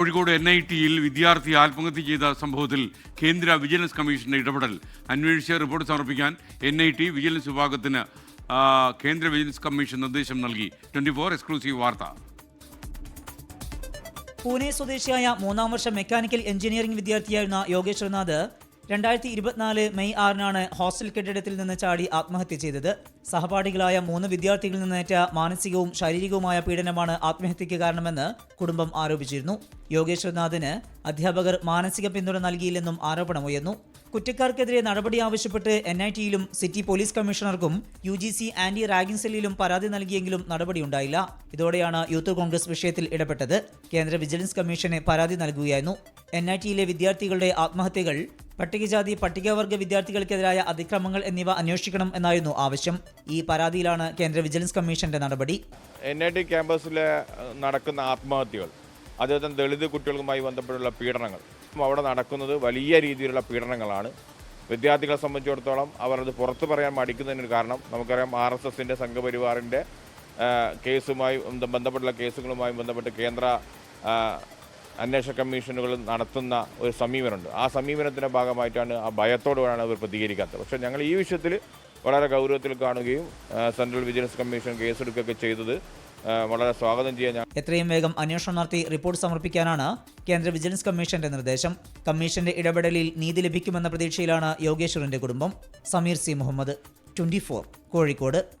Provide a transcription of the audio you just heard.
Kozhikode N I ടിയിൽ വിദ്യാർത്ഥി ആത്മഹത്യ ചെയ്ത സംഭവത്തിൽ കേന്ദ്ര വിജിലൻസ് കമ്മീഷന്റെ ഇടപെടൽ. അന്വേഷിച്ച് റിപ്പോർട്ട് സമർപ്പിക്കാൻ എൻ ഐ ടി വിജിലൻസ് വിഭാഗത്തിന് കേന്ദ്ര വിജിലൻസ് കമ്മീഷൻ നിർദ്ദേശം നൽകി. ട്വന്റി ഫോർ എക്സ്ക്ലൂസീവ് വാർത്ത. പൂനെ സ്വദേശിയായ മൂന്നാം വർഷ മെക്കാനിക്കൽ എഞ്ചിനീയറിംഗ് വിദ്യാർത്ഥിയായിരുന്ന യോഗേശ്വരനാഥ് രണ്ടായിരത്തി ഇരുപത്തിനാല് മെയ് ആറിനാണ് ഹോസ്റ്റൽ കെട്ടിടത്തിൽ നിന്ന് ചാടി ആത്മഹത്യ ചെയ്തത്. സഹപാഠികളായ മൂന്ന് വിദ്യാർത്ഥികളിൽ നിന്നേറ്റ മാനസികവും ശാരീരികവുമായ പീഡനമാണ് ആത്മഹത്യയ്ക്ക് കാരണമെന്ന് കുടുംബം ആരോപിച്ചിരുന്നു. യോഗേശ്വരനാഥിന് അധ്യാപകർ മാനസിക പിന്തുണ നൽകിയില്ലെന്നും ആരോപണമുയർന്നു കുറ്റക്കാർക്കെതിരെ നടപടി ആവശ്യപ്പെട്ട് എൻ ഐ ടിയിലും city police കമ്മീഷണർക്കും U G C anti ragging സെല്ലിലും പരാതി നൽകിയെങ്കിലും നടപടിയുണ്ടായില്ല ഇതോടെയാണ് യൂത്ത് കോൺഗ്രസ് വിഷയത്തിൽ ഇടപെട്ടത്. കേന്ദ്ര വിജിലൻസ് കമ്മീഷന് പരാതി നൽകുകയായിരുന്നു. എൻ ഐ ടിയിലെ വിദ്യാർത്ഥികളുടെ ആത്മഹത്യകൾ പട്ടികജാതി പട്ടികവർഗ വിദ്യാർത്ഥികൾക്കെതിരായ അതിക്രമങ്ങൾ എന്നിവ അന്വേഷിക്കണം എന്നായിരുന്നു ആവശ്യം. ഈ പരാതിയിലാണ് കേന്ദ്ര വിജിലൻസ് കമ്മീഷന്റെ നടപടി. എൻ ഐ ടി ക്യാമ്പസിലെ നടക്കുന്ന ആത്മഹത്യകൾ അതേപോലെ ദളിത് കുട്ടികളുമായി ബന്ധപ്പെട്ടുള്ള പീഡനങ്ങൾ അവിടെ നടക്കുന്നത് വലിയ രീതിയിലുള്ള പീഡനങ്ങളാണ്. വിദ്യാർത്ഥികളെ സംബന്ധിച്ചിടത്തോളം അവർ അത് പുറത്തു പറയാൻ മടിക്കുന്നതിന് കാരണം നമുക്കറിയാം ആർ എസ് എസിന്റെ സംഘപരിവാറിന്റെ കേസുമായി ബന്ധപ്പെട്ടുള്ള കേസുകളുമായി ബന്ധപ്പെട്ട് കേന്ദ്ര അന്വേഷണ കമ്മീഷനുകൾ നടത്തുന്ന ഒരു സമീപനമുണ്ട്. ആ സമീപനത്തിന്റെ ഭാഗമായിട്ടാണ് ആ ഭയത്തോടുകൂടാണ് അവർ പ്രതികരിക്കാത്തത്. പക്ഷേ ഞങ്ങൾ ഈ വിഷയത്തിൽ വളരെ ഗൗരവത്തിൽ കാണുകയും സെൻട്രൽ വിജിലൻസ് കമ്മീഷൻ കേസെടുക്കുകയൊക്കെ ചെയ്തത് വളരെ സ്വാഗതം ചെയ്യാൻ എത്രയും വേഗം അന്വേഷണം നടത്തി റിപ്പോർട്ട് സമർപ്പിക്കാനാണ് കേന്ദ്ര വിജിലൻസ് കമ്മീഷന്റെ നിർദ്ദേശം. കമ്മീഷന്റെ ഇടപെടലിൽ നീതി ലഭിക്കുമെന്ന പ്രതീക്ഷയിലാണ് യോഗേശ്വറിന്റെ കുടുംബം. Sameer C Muhammad twenty Kozhikode.